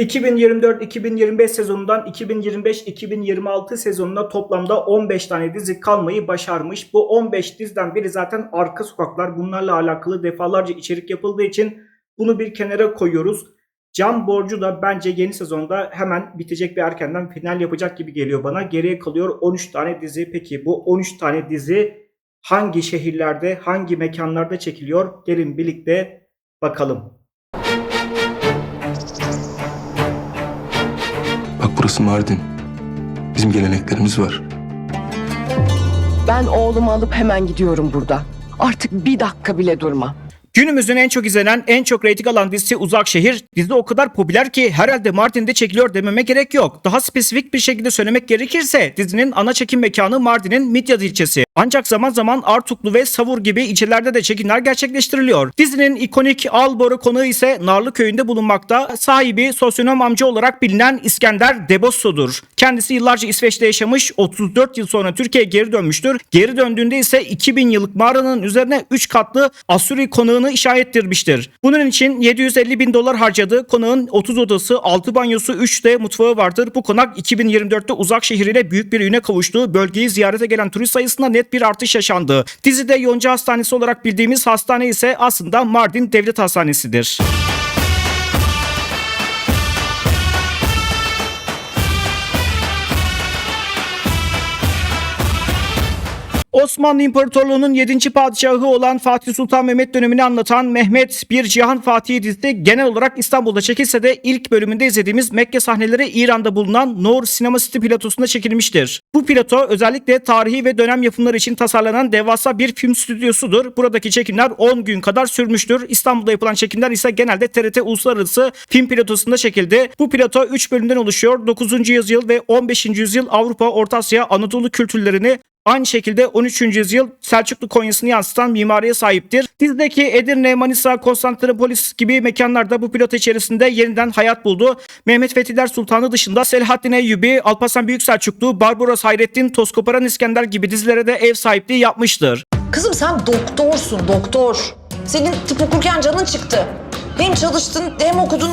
2024-2025 sezonundan 2025-2026 sezonuna toplamda 15 tane dizi kalmayı başarmış. Bu 15 diziden biri zaten Arka Sokaklar. Bunlarla alakalı defalarca içerik yapıldığı için bunu bir kenara koyuyoruz. Can Borcu da bence yeni sezonda hemen bitecek ve erkenden final yapacak gibi geliyor bana. Geriye kalıyor 13 tane dizi. Peki bu 13 tane dizi hangi şehirlerde, hangi mekanlarda çekiliyor? Gelin birlikte bakalım. Burası Mardin. Bizim geleneklerimiz var. Ben oğlumu alıp hemen gidiyorum buradan. Artık bir dakika bile durma. Günümüzün en çok izlenen, en çok reyting alan dizisi Uzak Şehir. Dizi o kadar popüler ki herhalde Mardin'de çekiliyor dememe gerek yok. Daha spesifik bir şekilde söylemek gerekirse dizinin ana çekim mekanı Mardin'in Midyat ilçesi. Ancak zaman zaman Artuklu ve Savur gibi ilçelerde de çekimler gerçekleştiriliyor. Dizinin ikonik Alboru konağı ise Narlı köyünde bulunmakta. Sahibi sosyonom amca olarak bilinen İskender Debosso'dur. Kendisi yıllarca İsveç'te yaşamış, 34 yıl sonra Türkiye'ye geri dönmüştür. Geri döndüğünde ise 2000 yıllık mağaranın üzerine 3 katlı Asuri konağını inşa ettirmiştir. Bunun için 750 bin dolar harcadı. Konağın 30 odası, 6 banyosu, 3 de mutfağı vardır. Bu konak 2024'te uzak şehriyle büyük bir üne kavuştu. Bölgeyi ziyarete gelen turist sayısında net bir artış yaşandı. Dizide Yonca Hastanesi olarak bildiğimiz hastane ise aslında Mardin Devlet Hastanesi'dir. Osmanlı İmparatorluğu'nun 7. padişahı olan Fatih Sultan Mehmet dönemini anlatan Mehmet Bir Cihan Fatih dizisi genel olarak İstanbul'da çekilse de ilk bölümünde izlediğimiz Mekke sahneleri İran'da bulunan Noor Sinema City platosunda çekilmiştir. Bu plato özellikle tarihi ve dönem yapımları için tasarlanan devasa bir film stüdyosudur. Buradaki çekimler 10 gün kadar sürmüştür. İstanbul'da yapılan çekimler ise genelde TRT Uluslararası Film Platosunda çekildi. Bu plato 3 bölümden oluşuyor. 9. yüzyıl ve 15. yüzyıl Avrupa, Orta Asya, Anadolu kültürlerini Aynı şekilde 13. yüzyıl Selçuklu Konya'sını yansıtan mimariye sahiptir. Dizideki Edirne, Manisa, Konstantinopolis gibi mekanlarda bu pilot içerisinde yeniden hayat buldu. Mehmet Fethiler Sultanı dışında Selahaddin Eyyubi, Alparslan Büyük Selçuklu, Barbaros Hayrettin, Toskoparan İskender gibi dizilere de ev sahipliği yapmıştır. Kızım sen doktorsun doktor. Senin tıp okurken canın çıktı. Hem çalıştın hem okudun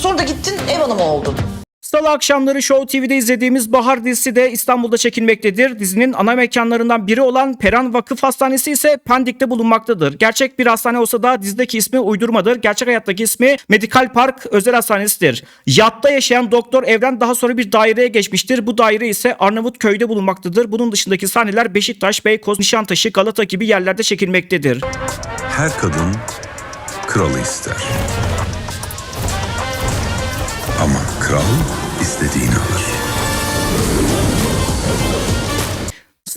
sonra da gittin ev hanımı oldun. Salı akşamları Show TV'de izlediğimiz Bahar dizisi de İstanbul'da çekilmektedir. Dizinin ana mekanlarından biri olan Peran Vakıf Hastanesi ise Pendik'te bulunmaktadır. Gerçek bir hastane olsa da dizideki ismi uydurmadır. Gerçek hayattaki ismi Medical Park Özel Hastanesi'dir. Yatta yaşayan Doktor Evren daha sonra bir daireye geçmiştir. Bu daire ise Arnavutköy'de bulunmaktadır. Bunun dışındaki sahneler Beşiktaş, Beykoz, Nişantaşı, Galata gibi yerlerde çekilmektedir. Her kadın kralı ister. Ama kral istediğini alır.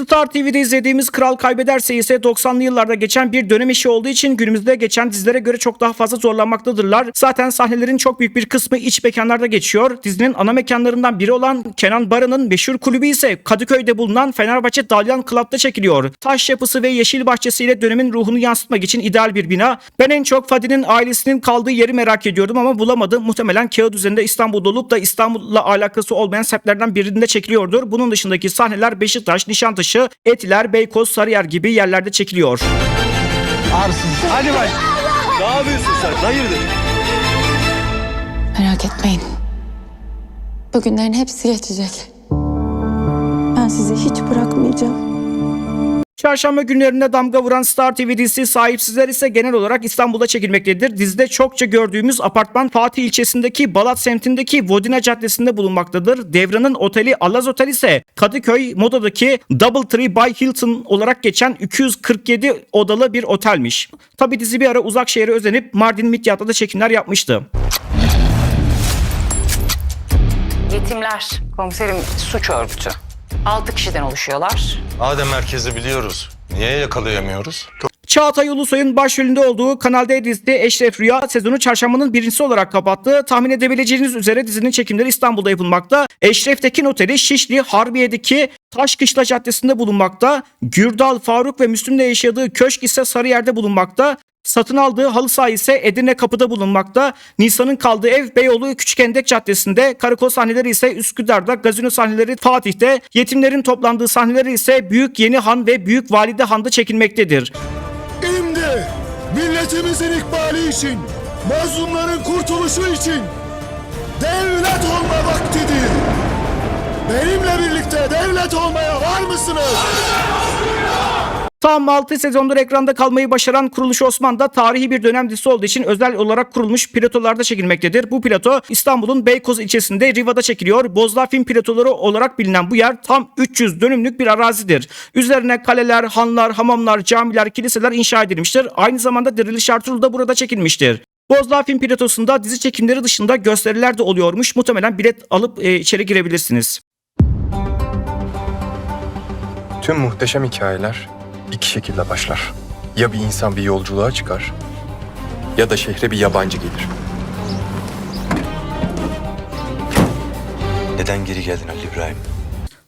Star TV'de izlediğimiz Kral Kaybederse ise 90'lı yıllarda geçen bir dönem işi olduğu için günümüzde geçen dizilere göre çok daha fazla zorlanmaktadırlar. Zaten sahnelerin çok büyük bir kısmı iç mekanlarda geçiyor. Dizinin ana mekanlarından biri olan Kenan Baran'ın meşhur kulübü ise Kadıköy'de bulunan Fenerbahçe Dalyan Club'da çekiliyor. Taş yapısı ve yeşil bahçesiyle dönemin ruhunu yansıtmak için ideal bir bina. Ben en çok Fadi'nin ailesinin kaldığı yeri merak ediyordum ama bulamadım. Muhtemelen kağıt üzerinde İstanbul'da olup da İstanbul'la alakası olmayan semtlerden birinde çekiliyordur. Bunun dışındaki sahneler Beşiktaş, Nişantaşı, Etiler, Beykoz, Sarıyer gibi yerlerde çekiliyor. Hadi bak. Ne yapıyorsun sen? Hayırdır? Merak etmeyin. Bugünlerin hepsi geçecek. Ben sizi hiç bırakmayacağım. Çarşamba günlerinde damga vuran Star TV dizisi Sahipsizler ise genel olarak İstanbul'da çekilmektedir. Dizide çokça gördüğümüz apartman Fatih ilçesindeki Balat semtindeki Vodina Caddesi'nde bulunmaktadır. Devran'ın oteli Alaz Otel ise Kadıköy Moda'daki Double Tree by Hilton olarak geçen 247 odalı bir otelmiş. Tabi dizi bir ara uzak şehre özenip Mardin Midyat'ta da çekimler yapmıştı. Yetimler komiserim suç örgütü. 6 kişiden oluşuyorlar. Adem merkezi biliyoruz. Niye yakalayamıyoruz? Çağatay Ulusoy'un başrolünde olduğu Kanal D dizisi Eşref Rüya sezonu çarşambanın birincisi olarak kapattı. Tahmin edebileceğiniz üzere dizinin çekimleri İstanbul'da yapılmakta. Eşref Tekin Oteli Şişli Harbiye'deki Taşkışla Caddesi'nde bulunmakta. Gürdal, Faruk ve Müslüm'le yaşadığı köşk ise Sarıyer'de bulunmakta. Satın aldığı halı saha ise Edirne Kapı'da bulunmakta. Nisan'ın kaldığı ev Beyoğlu Küçükendek Caddesi'nde. Karakol sahneleri ise Üsküdar'da. Gazino sahneleri Fatih'te. Yetimlerin toplandığı sahneleri ise Büyük Yeni Han ve Büyük Valide Han'da çekilmektedir. Şimdi milletimizin ikbali için, mazlumların kurtuluşu için devlet olma vaktidir. Benimle birlikte devlet olmaya var mısınız? Tam 6 sezondur ekranda kalmayı başaran Kuruluş Osman'da tarihi bir dönem dizisi olduğu için özel olarak kurulmuş platolarda çekilmektedir. Bu plato İstanbul'un Beykoz ilçesinde Riva'da çekiliyor. Bozlar Film Platoları olarak bilinen bu yer tam 300 dönümlük bir arazidir. Üzerine kaleler, hanlar, hamamlar, camiler, kiliseler inşa edilmiştir. Aynı zamanda Diriliş Ertuğrul da burada çekilmiştir. Bozdağ Film Platosu'nda dizi çekimleri dışında gösteriler de oluyormuş. Muhtemelen bilet alıp e, içeri girebilirsiniz. Tüm muhteşem hikayeler iki şekilde başlar. Ya bir insan bir yolculuğa çıkar ya da şehre bir yabancı gelir. Neden geri geldin Ali İbrahim?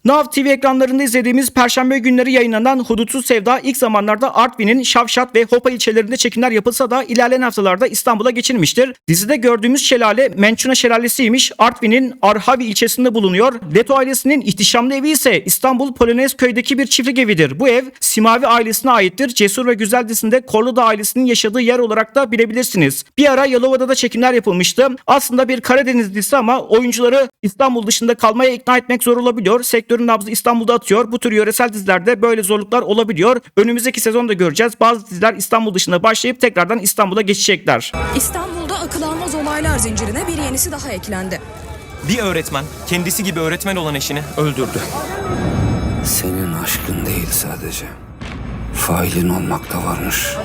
Nav TV ekranlarında izlediğimiz Perşembe günleri yayınlanan Hudutsuz Sevda ilk zamanlarda Artvin'in Şavşat ve Hopa ilçelerinde çekimler yapılsa da ilerleyen haftalarda İstanbul'a geçilmiştir. Dizide gördüğümüz şelale Mençuna Şelalesi'ymiş. Artvin'in Arhavi ilçesinde bulunuyor. Leto ailesinin ihtişamlı evi ise İstanbul Polonezköy'deki bir çiftlik evidir. Bu ev Simavi ailesine aittir. Cesur ve Güzel dizisinde Korluda ailesinin yaşadığı yer olarak da bilebilirsiniz. Bir ara Yalova'da da çekimler yapılmıştı. Aslında bir Karadeniz dizisi ama oyuncuları İstanbul dışında kalmaya ikna etmek zor olabiliyor. Sektörün nabzı İstanbul'da atıyor. Bu tür yöresel dizilerde böyle zorluklar olabiliyor. Önümüzdeki sezonda göreceğiz. Bazı diziler İstanbul dışında başlayıp tekrardan İstanbul'a geçecekler. İstanbul'da akıl almaz olaylar zincirine bir yenisi daha eklendi. Bir öğretmen kendisi gibi öğretmen olan eşini öldürdü. Senin aşkın değil sadece. Failin olmak da varmış.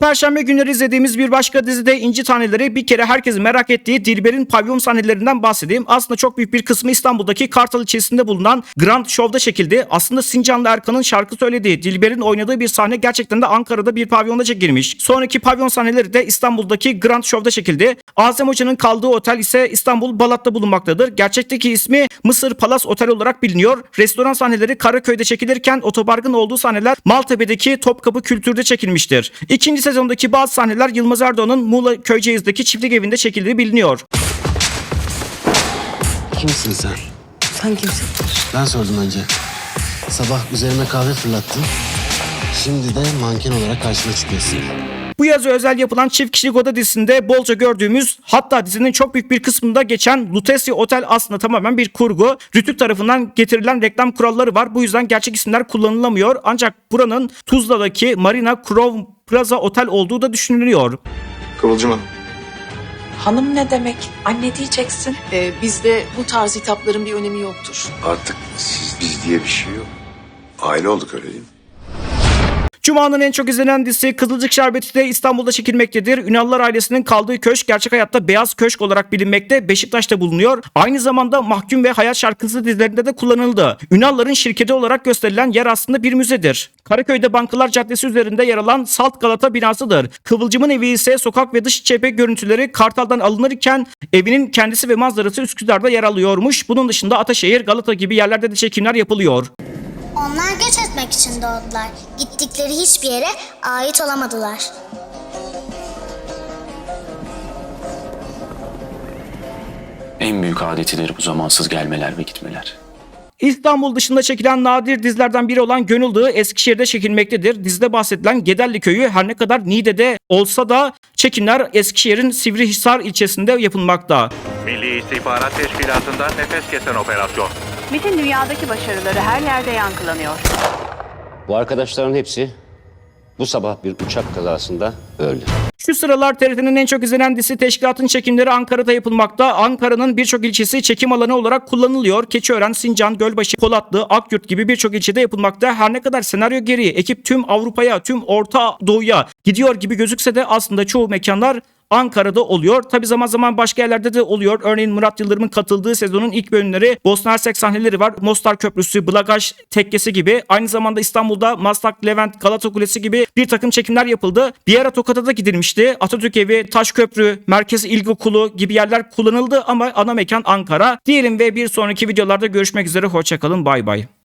Perşembe günleri izlediğimiz bir başka dizide İnci Taneleri bir kere herkesin merak ettiği Dilber'in pavyon sahnelerinden bahsedeyim. Aslında çok büyük bir kısmı İstanbul'daki Kartal ilçesinde bulunan Grand Show'da çekildi. Aslında Sincanlı Erkan'ın şarkı söylediği Dilber'in oynadığı bir sahne gerçekten de Ankara'da bir pavyonda çekilmiş. Sonraki pavyon sahneleri de İstanbul'daki Grand Show'da çekildi. Azem Hoca'nın kaldığı otel ise İstanbul Balat'ta bulunmaktadır. Gerçekteki ismi Mısır Palas Otel olarak biliniyor. Restoran sahneleri Karaköy'de çekilirken otoparkın olduğu sahneler Maltepe'deki Topkapı Kültür'de çekilmiştir. İkinci sezondaki bazı sahneler Yılmaz Erdoğan'ın Muğla Köyceğiz'deki çiftlik evinde çekildiği biliniyor. Kimsin sen? Sen kimsin? Ben sordum önce. Sabah üzerime kahve fırlattın. Şimdi de manken olarak karşıma çıkıyorsun. Bu yazı özel yapılan çift kişilik oda dizisinde bolca gördüğümüz hatta dizinin çok büyük bir kısmında geçen Lutetia Otel aslında tamamen bir kurgu. Rütük tarafından getirilen reklam kuralları var. Bu yüzden gerçek isimler kullanılamıyor. Ancak buranın Tuzla'daki Marina Crow Plaza Otel olduğu da düşünülüyor. Kıvılcım Hanım. Hanım ne demek? Anne diyeceksin. Ee, bizde bu tarz hitapların bir önemi yoktur. Artık siz biz diye bir şey yok. Aile olduk öyle değil mi? Cuma'nın en çok izlenen dizisi Kızılcık Şerbeti de İstanbul'da çekilmektedir. Ünallar ailesinin kaldığı köşk gerçek hayatta Beyaz Köşk olarak bilinmekte. Beşiktaş'ta bulunuyor. Aynı zamanda Mahkum ve Hayat Şarkısı dizilerinde de kullanıldı. Ünalların şirketi olarak gösterilen yer aslında bir müzedir. Karaköy'de Bankalar Caddesi üzerinde yer alan Salt Galata binasıdır. Kıvılcım'ın evi ise sokak ve dış cephe görüntüleri Kartal'dan alınırken evinin kendisi ve manzarası Üsküdar'da yer alıyormuş. Bunun dışında Ataşehir, Galata gibi yerlerde de çekimler yapılıyor. Onlar göç etmek için doğdular. Gittikleri hiçbir yere ait olamadılar. En büyük adetidir bu zamansız gelmeler ve gitmeler. İstanbul dışında çekilen nadir dizilerden biri olan Gönül Dağı Eskişehir'de çekilmektedir. Dizide bahsedilen Gederli Köyü her ne kadar Niğde'de olsa da çekimler Eskişehir'in Sivrihisar ilçesinde yapılmakta. Milli İstihbarat Teşkilatı'ndan nefes kesen operasyon. Bütün dünyadaki başarıları her yerde yankılanıyor. Bu arkadaşların hepsi bu sabah bir uçak kazasında öldü. Şu sıralar TRT'nin en çok izlenen dizisi Teşkilat'ın çekimleri Ankara'da yapılmakta. Ankara'nın birçok ilçesi çekim alanı olarak kullanılıyor. Keçiören, Sincan, Gölbaşı, Polatlı, Akyurt gibi birçok ilçede yapılmakta. Her ne kadar senaryo gereği ekip tüm Avrupa'ya, tüm Orta Doğu'ya gidiyor gibi gözükse de aslında çoğu mekanlar Ankara'da oluyor. Tabi zaman zaman başka yerlerde de oluyor. Örneğin Murat Yıldırım'ın katıldığı sezonun ilk bölümleri Bosna Hersek sahneleri var. Mostar Köprüsü, Blagaj Tekkesi gibi. Aynı zamanda İstanbul'da Maslak, Levent, Galata Kulesi gibi bir takım çekimler yapıldı. Bir ara Tokat'a da gidilmişti. Atatürk Evi, Taşköprü, Merkez İlkokulu gibi yerler kullanıldı ama ana mekan Ankara. Diyelim ve bir sonraki videolarda görüşmek üzere. Hoşçakalın. Bay bay.